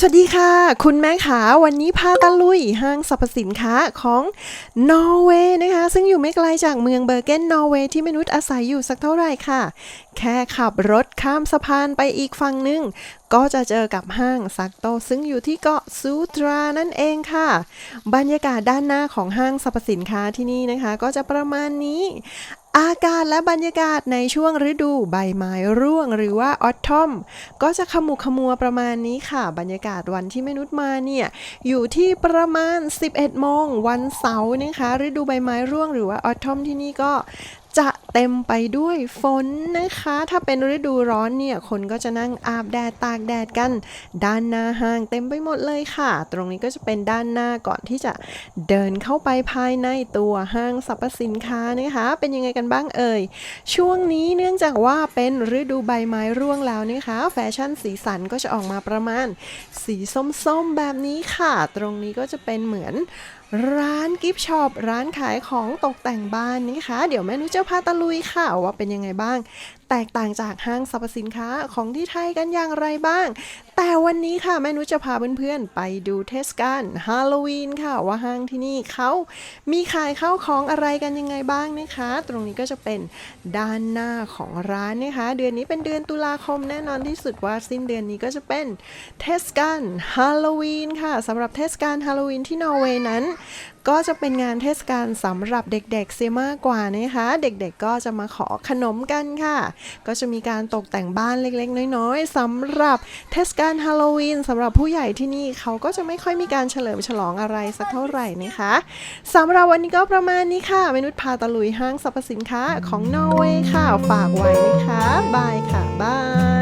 สวัสดีค่ะ คุณแม่ขาวันนี้พาตะลุยห้างสรรพสินค้าของนอร์เวย์นะคะ ซึ่งอยู่ไม่ไกลจากเมืองเบอร์เกนนอร์เวย์ที่มนุษย์อาศัยอยู่สักเท่าไหร่ค่ะ แค่ขับรถข้ามสะพานไปอีกฝั่งหนึ่งก็จะเจอกับห้างซักโต ซึ่งอยู่ที่เกาะซูตรานั่นเองค่ะ บรรยากาศด้านหน้าของห้างสรรพสินค้าที่นี่นะคะ ก็จะประมาณนี้ อากาศและบรรยากาศในช่วงฤดูใบไม้ร่วงหรือว่าออ t ทอมก็จะขมุกขมัวประมาณนี้ค่ะ บรรยากาศวันที่มนุษย์มาเนี่ยอยู่ที่ประมาณ 11โมงวันเสาร์นะคะฤดูใบไม้ร่วงหรือว่าออ t ทอมที่นี่ก็จะ เต็มไปด้วยฝนนะคะ ถ้าเป็นฤดูร้อนเนี่ย คนก็จะนั่งอาบแดดตากแดดกัน ด้านหน้าห้างเต็มไปหมดเลยค่ะ ตรงนี้ก็จะเป็นด้านหน้าก่อนที่จะเดินเข้าไปภายในตัวห้างสรรพสินค้านะคะ เป็นยังไงกันบ้างเอ่ย ช่วงนี้เนื่องจากว่าเป็นฤดูใบไม้ร่วงแล้วนะคะ แฟชั่นสีสันก็จะออกมาประมาณ สีส้มๆแบบนี้ค่ะ ตรงนี้ก็จะเป็นเหมือน ร้านกิฟต์ช็อปร้านขายของตกแต่งบ้านนะคะ เดี๋ยวแม่นุชจะพาตะลุยค่ะว่าเป็นยังไงบ้าง แตกต่างจากห้างสรรพสินค้าของที่ไทยกันอย่างไรบ้าง แต่วันนี้ค่ะแม่นุชจะพาเพื่อนๆ ไปดูเทศกาลฮาโลวีนค่ะว่าห้างที่นี่เขามีขายข้าวของอะไรกันยังไงบ้างนะคะ ตรงนี้ก็จะเป็นด้านหน้าของร้านนะคะ เดือนนี้เป็นเดือนตุลาคมแน่นอนที่สุดว่าสิ้นเดือนนี้ก็จะเป็นเทศกาลฮาโลวีนค่ะสำหรับเทศกาลฮาโลวีนที่นอร์เวย์นั้น ก็จะเป็นงานเทศกาลสำหรับเด็กๆเสียมากกว่านะคะ เด็กๆก็จะมาขอขนมกันค่ะ ก็จะมีการตกแต่งบ้านเล็กๆ น้อยๆสำหรับเทศกาลฮาโลวีนสำหรับผู้ใหญ่ที่นี่เขาก็จะไม่ค่อยมีการเฉลิมฉลองอะไรสักเท่าไหร่นะคะสำหรับวันนี้ก็ประมาณนี้ค่ะมนุษย์พาตะลุยห้างสรรพสินค้าของนอร์เวย์ค่ะ ฝากไว้นะคะ บายค่ะ บาย